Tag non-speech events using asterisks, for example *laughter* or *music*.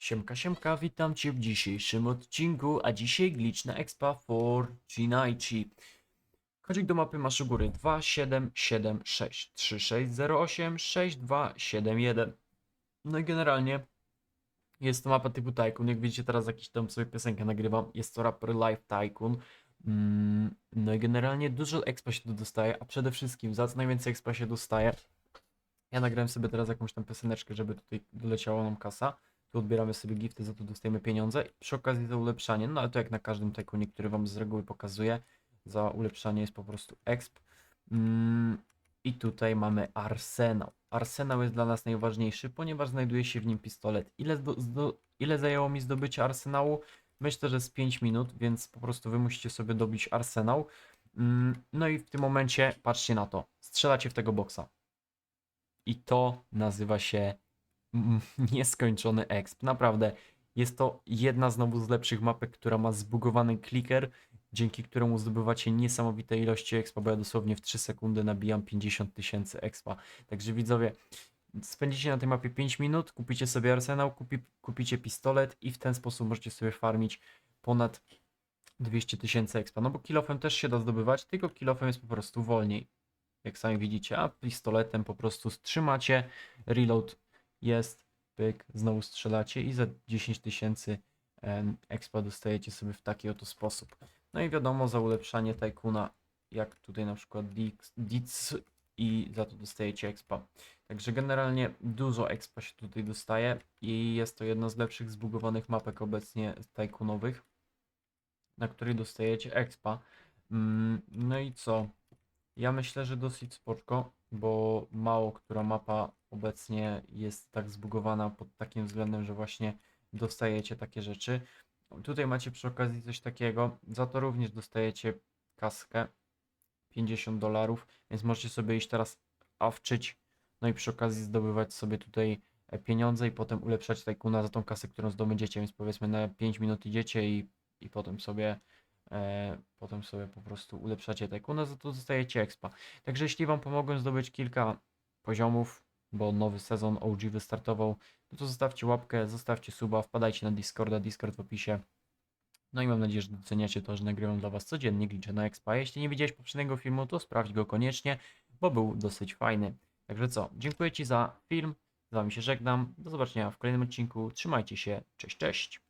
Siemka, siemka, witam Cię w dzisiejszym odcinku, a dzisiaj glitch na Expa for Ginaichi. Kodzik do mapy masz u góry 2776 3608 6271. No i generalnie jest to mapa typu Tycoon, jak widzicie teraz jakiś tam sobie piosenkę nagrywam, jest to rapper Live Tycoon. Mm, no i generalnie dużo expa się tu dostaje, a przede wszystkim za co najwięcej expa się dostaje. Ja nagrałem sobie teraz jakąś tam pioseneczkę, żeby tutaj doleciała nam kasa. Tu odbieramy sobie gifty, za to dostajemy pieniądze. Przy okazji za ulepszanie, no ale to jak na każdym tyconie, który wam z reguły pokazuję, za ulepszanie jest po prostu exp. Mm, I tutaj mamy arsenał. Arsenał jest dla nas najważniejszy, ponieważ znajduje się w nim pistolet. Ile, zdo, zdo, ile zajęło mi zdobycie arsenału? Myślę, że z 5 minut, więc po prostu wy musicie sobie dobić arsenał. Mm, no i w tym momencie, patrzcie na to, strzelacie w tego boksa. I to nazywa się *laughs* nieskończony exp. Naprawdę, jest to jedna znowu z lepszych mapek, która ma zbugowany clicker, dzięki któremu zdobywacie niesamowite ilości expa, bo ja dosłownie w 3 sekundy nabijam 50 tysięcy expa. Także widzowie, spędzicie na tej mapie 5 minut, kupicie sobie arsenał, kupi, kupicie pistolet i w ten sposób możecie sobie farmić ponad 200 tysięcy expa. No bo kilofem też się da zdobywać, tylko kilofem jest po prostu wolniej jak sami widzicie, a pistoletem po prostu strzymacie, reload jest, pyk, znowu strzelacie i za 10 tysięcy expa dostajecie sobie w taki oto sposób. No i wiadomo, za ulepszanie Tycoona, jak tutaj na przykład Dic i za to dostajecie expa. Także generalnie dużo expa się tutaj dostaje i jest to jedna z lepszych zbugowanych mapek obecnie Tycoonowych, na której dostajecie expa. Mm, No i co? Ja myślę, że dosyć spoczko, bo mało która mapa obecnie jest tak zbugowana pod takim względem, że właśnie dostajecie takie rzeczy. Tutaj macie przy okazji coś takiego, za to również dostajecie kaskę 50 dolarów, więc możecie sobie iść teraz awczyć, no i przy okazji zdobywać sobie tutaj e, pieniądze i potem ulepszać tajkuna za tą kasę, którą zdobędziecie, więc powiedzmy na 5 minut idziecie i, i potem sobie e, potem sobie po prostu ulepszacie tajkuna, za to dostajecie expa. Także jeśli Wam pomogłem zdobyć kilka poziomów, bo nowy sezon OG wystartował, no to zostawcie łapkę, zostawcie suba, wpadajcie na Discorda, Discord w opisie. No i mam nadzieję, że doceniacie to, że nagrywam dla Was codziennie glicze na expa. Jeśli nie widziałeś poprzedniego filmu, to sprawdź go koniecznie, bo był dosyć fajny. Także co, dziękuję Ci za film, z Wami się żegnam, do zobaczenia w kolejnym odcinku, trzymajcie się, cześć, cześć!